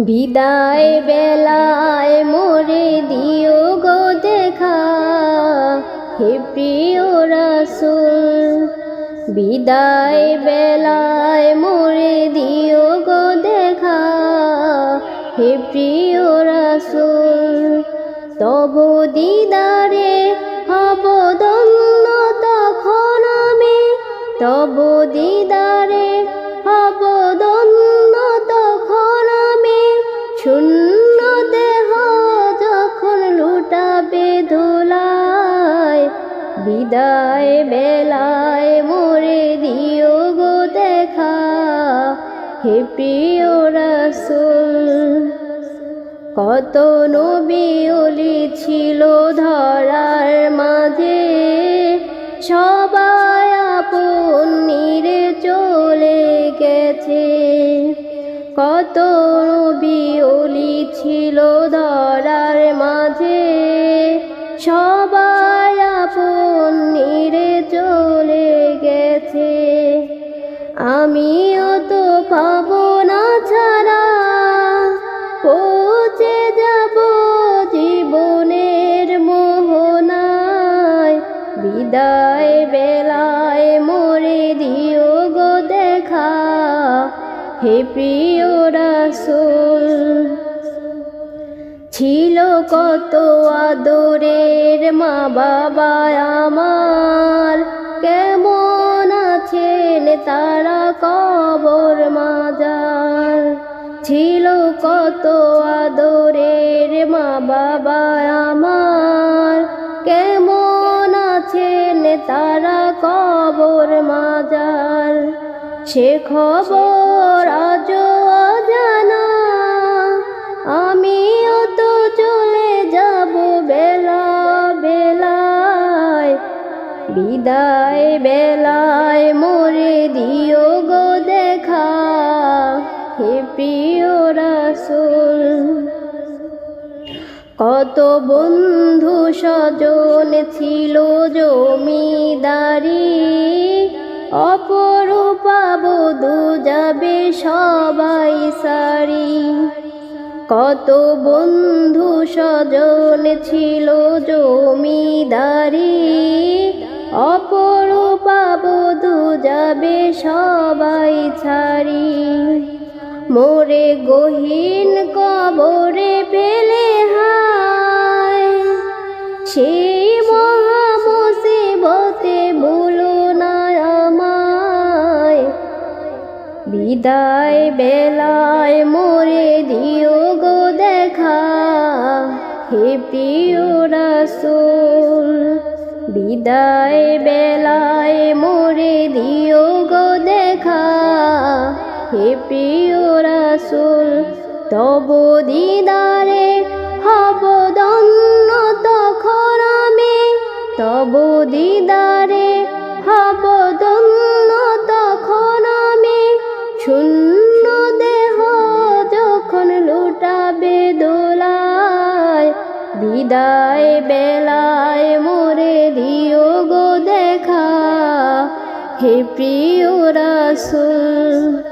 বিদায় বেলায় মোরে দিও গো দেখা। হে প্রিয় রাসুল, বিদায় বেলায় মোরে দিও গো দেখা। হে প্রিয় রাসুল, তব দিদারে হব দন্য তখন আমি। তব দিদারে বিদায় বেলায় মোরে দিও গো দেখা। হে প্রিয় রাসুল, কত নবী অলি ছিল ধরার মাঝে। সবাই আপন নিরে চলে গেছে। কত নবী অলি ছিল ধরার মাঝে। সবাই আমিও তো পাবো না ছাড়া। পৌঁছে যাব জীবনের মোহনায়। বিদায় বেলায় মরে দিও গো দেখা। হে প্রিয় রাসুল, ছিল কত আদরের মা বাবা আমার। ছিল কত আদরের মা বাবা আমার। কেমন আছেন তারা কবর মাজার? সে খবর আমিও তো চলে যাব বেলা বেলায়। বিদায় বেলায় মরে দিও গো দেখা হে প্রিয় রাসুল, কত বন্ধু স্বজন ছিল জমিদারি, অপরূপা বধু যাবে সবাই সারি। কত বন্ধু স্বজন ছিল জমিদারি, অপরূপা বধু যাবে সবাই ছাড়ি মোরে গহীন কবরে পেলে হায়। সেই মহা মুসিবতে ভুলো না আমায়। বিদায় বেলায় মোরে দিও গো দেখা। হে প্রিয় রাসুল, বিদায় বেলায় হে প্রিয় রাসুল, তব দিদারে হব দন্য তখন আমি। তব দিদারে হব দন্য তখন আমি। শূন্য দেহ যখন লুটাবে দোলায়, বিদায় বেলায় মোরে দিও গো দেখা। হে প্রিয় রাসুল